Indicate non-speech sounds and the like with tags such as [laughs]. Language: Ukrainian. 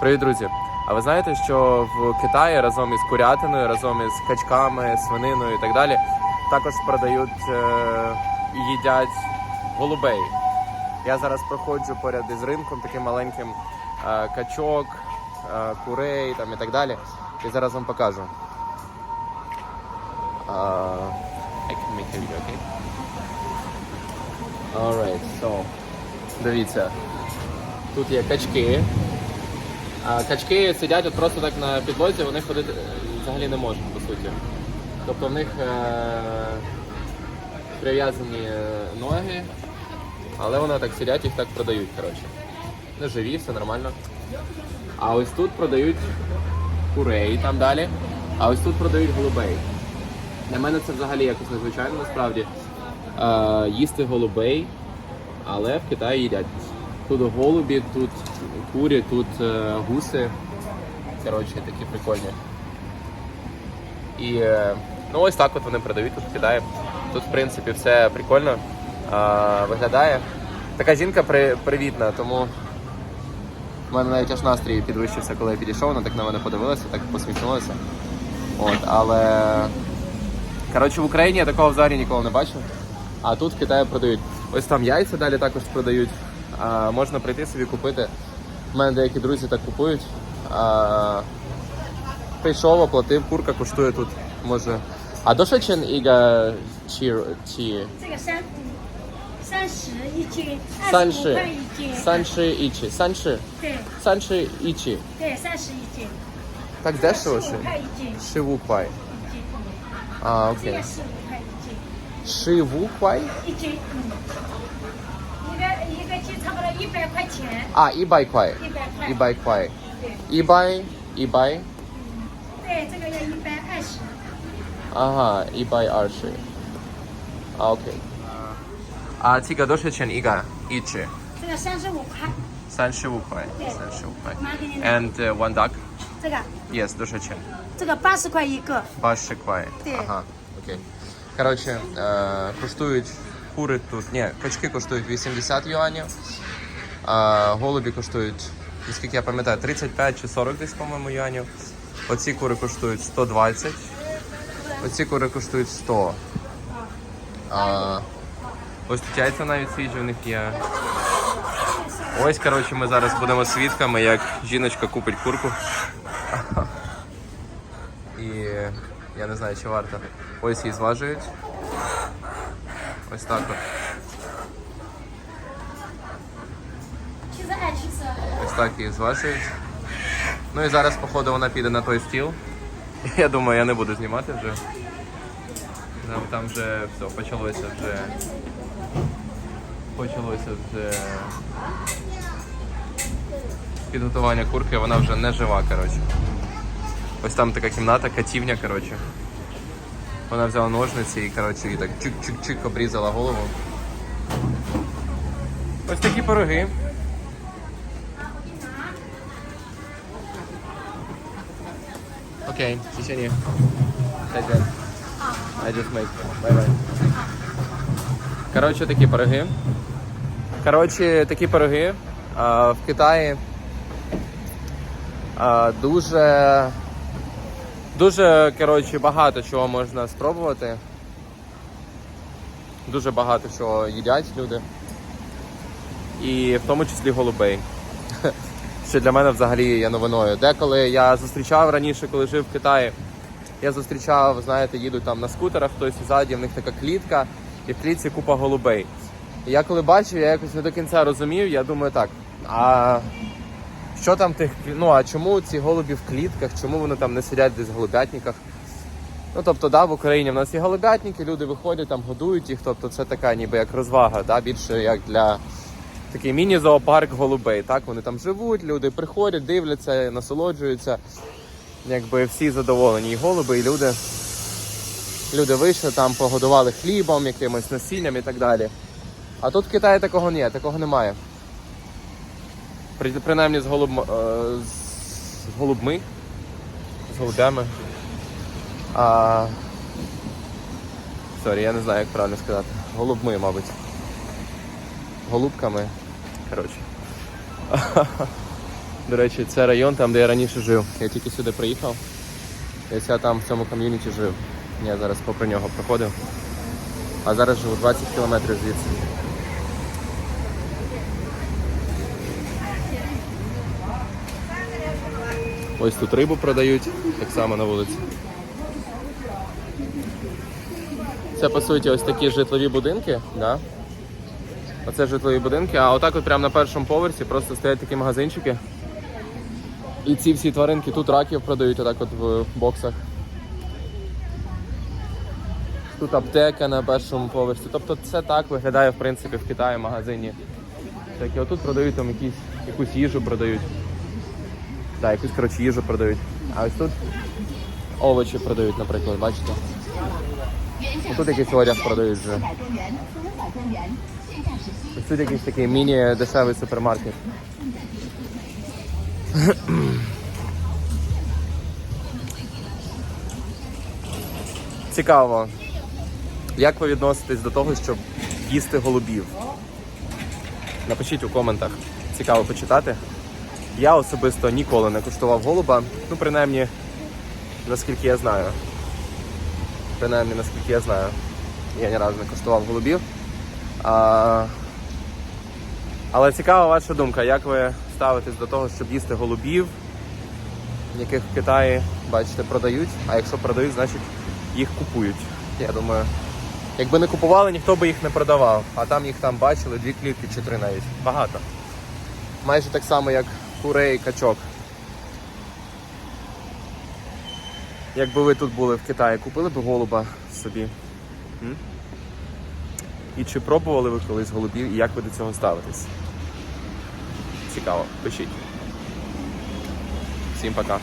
Привіт, друзі! А ви знаєте, що в Китаї разом із курятиною, разом із качками, свининою і так далі, також продають е, і їдять голубей. Я зараз проходжу поряд із ринком, таким маленьким е, качок, е, курей там і так далі. І зараз вам покажу. Uh, I can make a video, okay? Alright, so. Дивіться. Тут є качки. А качки сидять от просто так на підлозі, вони ходити е, взагалі не можуть, по суті. Тобто в них е- прив'язані е, ноги, але вони так сидять, їх так продають, коротше. Не живі, все нормально. А ось тут продають курей там далі, а ось тут продають голубей. Для мене це взагалі якось незвичайно насправді. Е, їсти голубей, але в Китаї їдять. Тут голубі, тут курі, тут е, гуси. Коротше, такі прикольні. І е, ну ось так от вони продають тут в Китаї. Тут, в принципі, все прикольно е, виглядає. Така жінка при, привітна, тому в мене навіть аж настрій підвищився, коли я підійшов, вона так на мене подивилася, так посміхнулася. От, але коротше, в Україні я такого взагалі ніколи не бачив. А тут в Китаї продають. Ось там яйця далі також продають а можна прийти собі купити. У мене деякі друзі так купують. А, Прийшов, оплатив, курка коштує тут. Може. А до Шечин Іга Чі. Чі. Санши. Санши Ічі. Санши. Санши Ічі. Так дешево ще? Шивуквай. А, окей. Шивуквай? Ічі. 差不多一百块钱， А, ібай квай. 一百块。 Ібай квай. 对 Ібай, ібай. 对，这个要一百二十。 Ага, ібай арши. А, окей. А ціга доша чен іга? Ічі. 这个三十五块， 三十五块. Yes. 三十五块. 妈给你拿。 And uh, one duck? 这个 Yes, доша чен. 这个八十块一个， Баші квай. Ти. Ага, окей. Коротше, е, коштують кури тут. Ні, качки коштують 80 юанів, а голубі коштують, наскільки я пам'ятаю, 35 чи 40 десь, по-моєму, юанів. Оці кури коштують 120. Оці кури коштують 100. А, ось тут яйця навіть свіжі в них є. Ось, коротше, ми зараз будемо свідками, як жіночка купить курку. І я не знаю, чи варто. Ось її зважують. Ось так от. Ось так її зважують. Ну і зараз, походу, вона піде на той стіл. [laughs] Я думаю, я не буду знімати вже. Там, там вже все, почалося вже. Почалося вже підготування курки, вона вже не жива, коротше. Ось там така кімната, катівня, коротше. Вона взяла ножниці і, коротше, і так чик-чик-чик обрізала голову. Ось такі пироги. Окей. Пять. I just make. Bye bye. Коротше, такі пироги. Коротше, такі пироги. А, в Китаї а, дуже. Дуже, коротше, багато чого можна спробувати. Дуже багато чого їдять люди. І в тому числі голубей. [laughs] Що для мене взагалі є новиною. Деколи я зустрічав раніше, коли жив в Китаї, я зустрічав, знаєте, їдуть там на скутерах, хтось ззаді, в них така клітка, і в клітці купа голубей. Я коли бачив, я якось не до кінця розумів, я думаю, так, а що там тих ну а чому ці голубі в клітках, чому вони там не сидять десь в голубятниках? Ну тобто, да, в Україні в нас є голубятники, люди виходять, там годують їх, тобто це така ніби як розвага, да, більше як для такий міні-зоопарк голубей. Так, вони там живуть, люди приходять, дивляться, насолоджуються. Якби всі задоволені, і голуби, і люди. Люди вийшли там, погодували хлібом, якимось насінням і так далі. А тут в Китаї такого ні, такого немає. При, принаймні з, голуб, е, з голубми, з голубями. А... Сорі, я не знаю, як правильно сказати. Голубми, мабуть. Голубками. Коротше. До речі, це район там, де я раніше жив. Я тільки сюди приїхав. Десь я там в цьому ком'юніті жив. Я зараз попри нього проходив. А зараз живу 20 кілометрів звідси. Ось тут рибу продають, так само на вулиці. Це по суті ось такі житлові будинки, да? Оце житлові будинки, а отак от прямо на першому поверсі просто стоять такі магазинчики. І ці всі тваринки тут раків продають отак от в боксах. Тут аптека на першому поверсі. Тобто це так виглядає в принципі в Китаї в магазині. Такі отут продають там якісь, якусь їжу продають. Так, якусь коротше їжу продають. А ось тут овочі продають, наприклад, бачите? Тут якийсь одяг продають вже. Ось тут якийсь такий міні-дешевий супермаркет. [clears throat] Цікаво. Як ви відноситесь до того, щоб їсти голубів? Напишіть у коментах. Цікаво почитати. Я особисто ніколи не куштував голуба. Ну, принаймні, наскільки я знаю. Принаймні, наскільки я знаю. Я ні разу не куштував голубів. А... Але цікава ваша думка, як ви ставитесь до того, щоб їсти голубів, яких в Китаї, бачите, продають, а якщо продають, значить їх купують. Я думаю, якби не купували, ніхто би їх не продавав. А там їх там бачили дві клітки чи три навіть. Багато. Майже так само, як курей качок. Якби ви тут були в Китаї, купили б голуба собі? М? І чи пробували ви колись голубів і як ви до цього ставитесь? Цікаво, пишіть. Всім пока.